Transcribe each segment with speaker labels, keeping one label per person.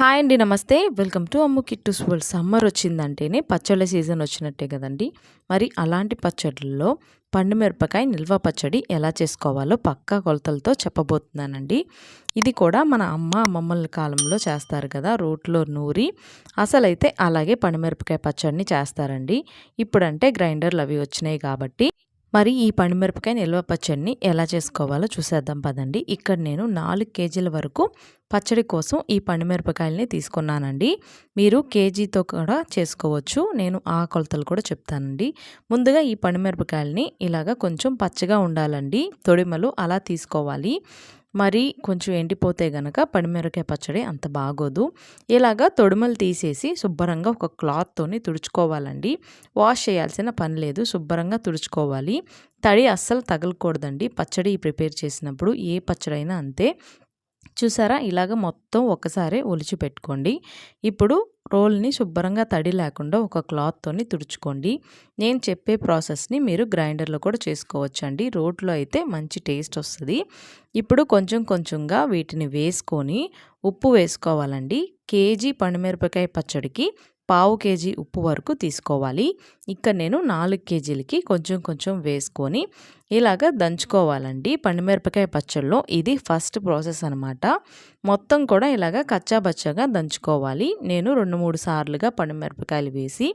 Speaker 1: Hi అండి నమస్తే. Welcome to Ammu Kittus World. Summer వచ్చిందంటేనే పచ్చళ్ళ సీజన్ వచ్చినట్టే కదండి. మరి అలాంటి పచ్చళ్ళల్లో పండు మిరపకాయ నిల్వ పచ్చడి ఎలా చేసుకోవాలో పక్కా కొలతలతో చెప్పబోతున్నానండి. ఇది కూడా మన అమ్మ అమ్మమ్మల కాలంలో చేస్తారు కదా రోట్లో నూరి. అసలైతే అలాగే పండుమిరపకాయ పచ్చడిని చేస్తారండి. ఇప్పుడంటే గ్రైండర్లు అవి వచ్చినాయి కాబట్టి మరి ఈ పండుమిరపకాయ నిల్వ పచ్చడిని ఎలా చేసుకోవాలో చూసేద్దాం పదండి. ఇక్కడ నేను నాలుగు కేజీల వరకు పచ్చడి కోసం ఈ పండుమిరపకాయలని తీసుకున్నానండి. మీరు కేజీతో కూడా చేసుకోవచ్చు. నేను ఆ కొలతలు కూడా చెప్తానండి. ముందుగా ఈ పండుమిరపకాయలని ఇలాగ కొంచెం పచ్చగా ఉండాలండి. తొడిమలు అలా తీసుకోవాలి. మరి కొంచెం ఎండిపోతే గనక పడిమిరకాయ పచ్చడి అంత బాగోదు. ఇలాగా తొడుమలు తీసేసి శుభ్రంగా ఒక క్లాత్తోని తుడుచుకోవాలండి. వాష్ చేయాల్సిన పని లేదు శుభ్రంగా తుడుచుకోవాలి. తడి అస్సలు తగలకూడదండి. పచ్చడి ప్రిపేర్ చేసినప్పుడు ఏ పచ్చడైనా అంతే. చూసారా? ఇలాగ మొత్తం ఒకసారి ఒలిచి పెట్టుకోండి. ఇప్పుడు రోల్ని శుభ్రంగా తడి లేకుండా ఒక క్లాత్తోని తుడుచుకోండి. నేను చెప్పే ప్రాసెస్ని మీరు గ్రైండర్లో కూడా చేసుకోవచ్చు అండి రోట్లో అయితే మంచి టేస్ట్ వస్తుంది. ఇప్పుడు కొంచెం కొంచెంగా వీటిని వేసుకొని ఉప్పు వేసుకోవాలండి. కేజీ పండుమిరపకాయ పచ్చడికి పావు కేజీ ఉప్పు వరకు తీసుకోవాలి. ఇక్కడ నేను నాలుగు కేజీలకి కొంచెం కొంచెం వేసుకొని ఇలాగ దంచుకోవాలండి. పండుమిరపకాయ పచ్చళ్ళలో ఇది ఫస్ట్ ప్రాసెస్ అనమాట మొత్తం కూడా ఇలాగ కచ్చాబచ్చాగా దంచుకోవాలి. నేను రెండు మూడు సార్లుగా పండుమిరపకాయలు వేసి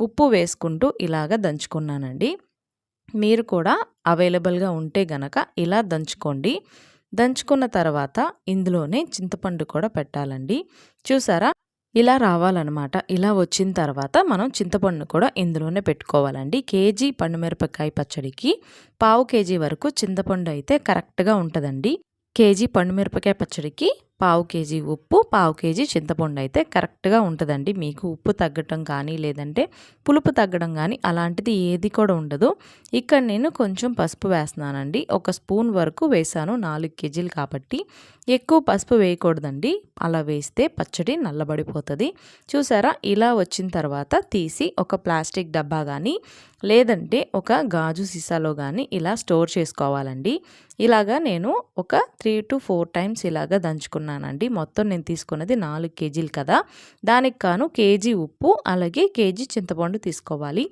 Speaker 1: ఉప్పు వేసుకుంటూ ఇలాగ దంచుకున్నానండి. మీరు కూడా అవైలబుల్గా ఉంటే గనక ఇలా దంచుకోండి. దంచుకున్న తర్వాత ఇందులోనే చింతపండు కూడా పెట్టాలండి. చూసారా? ఇలా రావాలన్నమాట. ఇలా వచ్చిన తర్వాత మనం చింతపండును కూడా ఇందులోనే పెట్టుకోవాలండి. కేజీ పండుమిరపకాయ పచ్చడికి పావు కేజీ వరకు చింతపండు అయితే కరెక్ట్గా ఉంటుందండి. కేజీ పండుమిరపకాయ పచ్చడికి పావు కేజీ ఉప్పు పావు కేజీ చింతపండు అయితే కరెక్ట్గా ఉంటుందండి. మీకు ఉప్పు తగ్గటం కానీ లేదంటే పులుపు తగ్గడం కానీ అలాంటిది ఏది కూడా ఉండదు. ఇక్కడ నేను కొంచెం పసుపు వేస్తున్నానండి. ఒక స్పూన్ వరకు వేసాను నాలుగు కేజీలు కాబట్టి. ఎక్కువ పసుపు వేయకూడదండి. అలా వేస్తే పచ్చడి నల్లబడిపోతుంది. చూసారా? ఇలా వచ్చిన తర్వాత తీసి ఒక ప్లాస్టిక్ డబ్బా కానీ లేదంటే ఒక గాజు సీసాలో కానీ ఇలా స్టోర్ చేసుకోవాలండి. ఇలాగా నేను ఒక త్రీ టు ఫోర్ టైమ్స్ ఇలాగా దంచుకున్నాను. తీసుకున్నానండి. మొత్తం నేను తీసుకున్నది నాలుగు కేజీలు కదా. దానికి కాను కేజీ ఉప్పు అలాగే కేజీ చింతపండు తీసుకోవాలి.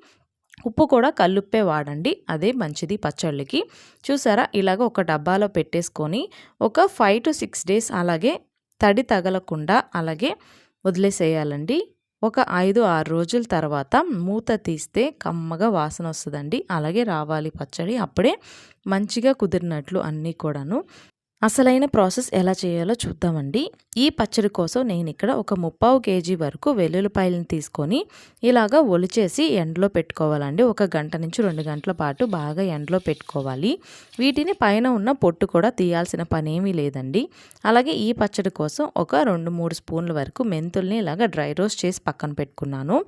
Speaker 1: ఉప్పు కూడా కల్లుప్పే వాడండి. అదే మంచిది పచ్చళ్ళకి. చూసారా? ఇలాగ ఒక డబ్బాలో పెట్టేసుకొని ఒక ఫైవ్ టు సిక్స్ డేస్ అలాగే తడి తగలకుండా అలాగే వదిలేసేయాలండి. ఒక ఐదు ఆరు రోజుల తర్వాత మూత తీస్తే కమ్మగా వాసన వస్తుందండి. అలాగే రావాలి పచ్చడి. అప్పుడే మంచిగా కుదిరినట్లు అన్నీ కూడాను. అసలైన ప్రాసెస్ ఎలా చేయాలో చూద్దామండి. ఈ పచ్చడి కోసం నేను ఇక్కడ ఒక ముప్పావు కేజీ వరకు వెల్లుల్లిపాయలను తీసుకొని ఇలాగా ఒలిచేసి ఎండలో పెట్టుకోవాలండి. ఒక గంట నుంచి రెండు గంటల పాటు బాగా ఎండలో పెట్టుకోవాలి. వీటిని పైన ఉన్న పొట్టు కూడా తీయాల్సిన పని ఏమీ లేదండి. అలాగే ఈ పచ్చడి కోసం ఒక రెండు మూడు స్పూన్ల వరకు మెంతుల్ని ఇలాగా డ్రై రోస్ట్ చేసి పక్కన పెట్టుకున్నాను.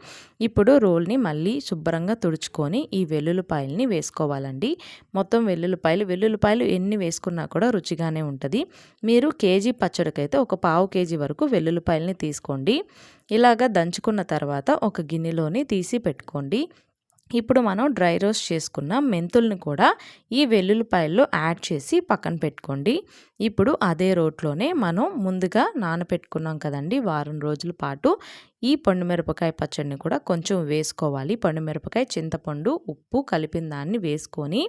Speaker 1: ఇప్పుడు రోల్ని మళ్ళీ శుభ్రంగా తుడుచుకొని ఈ వెల్లుల్లిపాయలని వేసుకోవాలండి. మొత్తం వెల్లుల్లిపాయలు వెల్లుల్లిపాయలు ఎన్ని వేసుకున్నా కూడా రుచిగానే ఉంటుంది. మీరు కేజీ పచ్చడికైతే ఒక పావు కేజీ వరకు వెల్లుల్లిపాయలని తీసుకోండి. ఇలాగ దంచుకున్న తర్వాత ఒక గిన్నెలోని తీసి పెట్టుకోండి. ఇప్పుడు మనం డ్రై రోస్ట్ చేసుకున్న మెంతుల్ని కూడా ఈ వెల్లుల్లిపాయల్లో యాడ్ చేసి పక్కన పెట్టుకోండి. ఇప్పుడు అదే రోట్లోనే మనం ముందుగా నానపెట్టుకున్నాం కదండి వారం రోజుల పాటు. ఈ పండుమిరపకాయ పచ్చడిని కూడా కొంచెం వేసుకోవాలి. పండుమిరపకాయ చింతపండు ఉప్పు కలిపిన దాన్ని వేసుకొని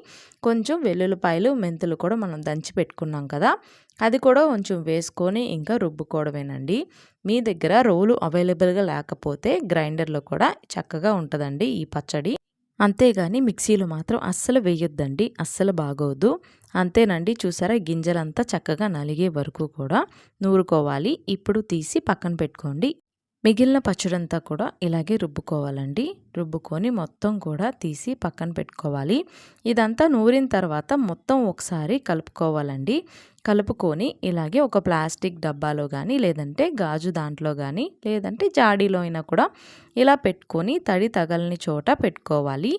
Speaker 1: కొంచెం వెల్లుల్లిపాయలు మెంతులు కూడా మనం దంచి పెట్టుకున్నాం కదా అది కూడా కొంచెం వేసుకొని ఇంకా రుబ్బుకోవడమేనండి. మీ దగ్గర రోలు అవైలబుల్గా లేకపోతే గ్రైండర్లో కూడా చక్కగా ఉంటుందండి ఈ పచ్చడి. అంతేగాని మిక్సీలో మాత్రం అస్సలు వేయొద్దండి అస్సలు బాగోదు. అంతేనండి చూసారా? గింజలంతా చక్కగా నలిగే వరకు కూడా నూరుకోవాలి. ఇప్పుడు తీసి పక్కన పెట్టుకోండి. మిగిలిన పచ్చడంతా కూడా ఇలాగే రుబ్బుకోవాలండి. రుబ్బుకొని మొత్తం కూడా తీసి పక్కన పెట్టుకోవాలి. ఇదంతా నూరిన తర్వాత మొత్తం ఒకసారి కలుపుకోవాలండి. కలుపుకొని ఇలాగే ఒక ప్లాస్టిక్ డబ్బాలో కానీ లేదంటే గాజు దాంట్లో కానీ లేదంటే జాడీలో అయినా కూడా ఇలా పెట్టుకొని తడి తగలని చోట పెట్టుకోవాలి.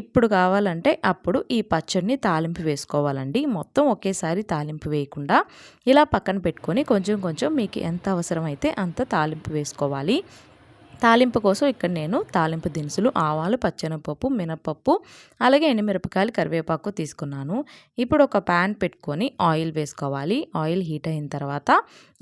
Speaker 1: ఇప్పుడు కావాలంటే అప్పుడు ఈ పచ్చడిని తాలింపు వేసుకోవాలండి. మొత్తం ఒకేసారి తాలింపు వేయకుండా ఇలా పక్కన పెట్టుకొని కొంచెం కొంచెం మీకు ఎంత అవసరమైతే అంత తాలింపు వేసుకోవాలి. తాలింపు కోసం ఇక్కడ నేను తాలింపు దినుసులు ఆవాలు పచ్చెనపప్పు మినపప్పు అలాగే ఎండుమిరపకాయలు కరివేపాకు తీసుకున్నాను. ఇప్పుడు ఒక ప్యాన్ పెట్టుకొని ఆయిల్ వేసుకోవాలి. ఆయిల్ హీట్ అయిన తర్వాత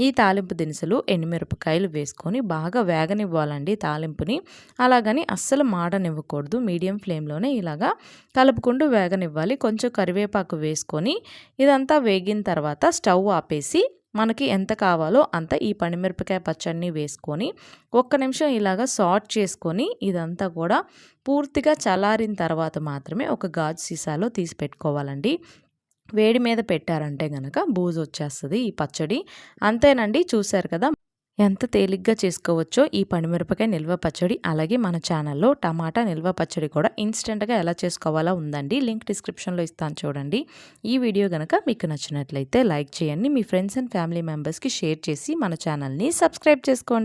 Speaker 1: ఈ తాలింపు దినుసులు ఎండుమిరపకాయలు వేసుకొని బాగా వేగనివ్వాలండి తాలింపుని. అలాగని అస్సలు మాడనివ్వకూడదు. మీడియం ఫ్లేమ్లోనే ఇలాగా కలుపుకుంటూ వేగనివ్వాలి. కొంచెం కరివేపాకు వేసుకొని ఇదంతా వేగిన తర్వాత స్టవ్ ఆపేసి మనకి ఎంత కావాలో అంత ఈ పండుమిరపకాయ పచ్చడిని వేసుకొని ఒక్క నిమిషం ఇలాగ సాట్ చేసుకొని ఇదంతా కూడా పూర్తిగా చల్లారిన తర్వాత మాత్రమే ఒక గాజు సీసాలో తీసి పెట్టుకోవాలండి. వేడి మీద పెట్టారంటే గనక బూజు వచ్చేస్తుంది ఈ పచ్చడి. అంతేనండి చూశారు కదా? ఎంత తేలిగ్గా చేసుకోవచ్చో ఈ పండుమిరపకాయ నిల్వ పచ్చడి అలాగే మన ఛానల్లో టమాటా నిల్వ పచ్చడి కూడా ఇన్స్టెంట్గా ఎలా చేసుకోవాలో ఉందండి. లింక్ డిస్క్రిప్షన్లో ఇస్తాను చూడండి. ఈ వీడియో కనుక మీకు నచ్చినట్లయితే లైక్ చేయండి. మీ ఫ్రెండ్స్ అండ్ ఫ్యామిలీ మెంబర్స్కి షేర్ చేసి మన ఛానల్ని సబ్స్క్రైబ్ చేసుకోండి.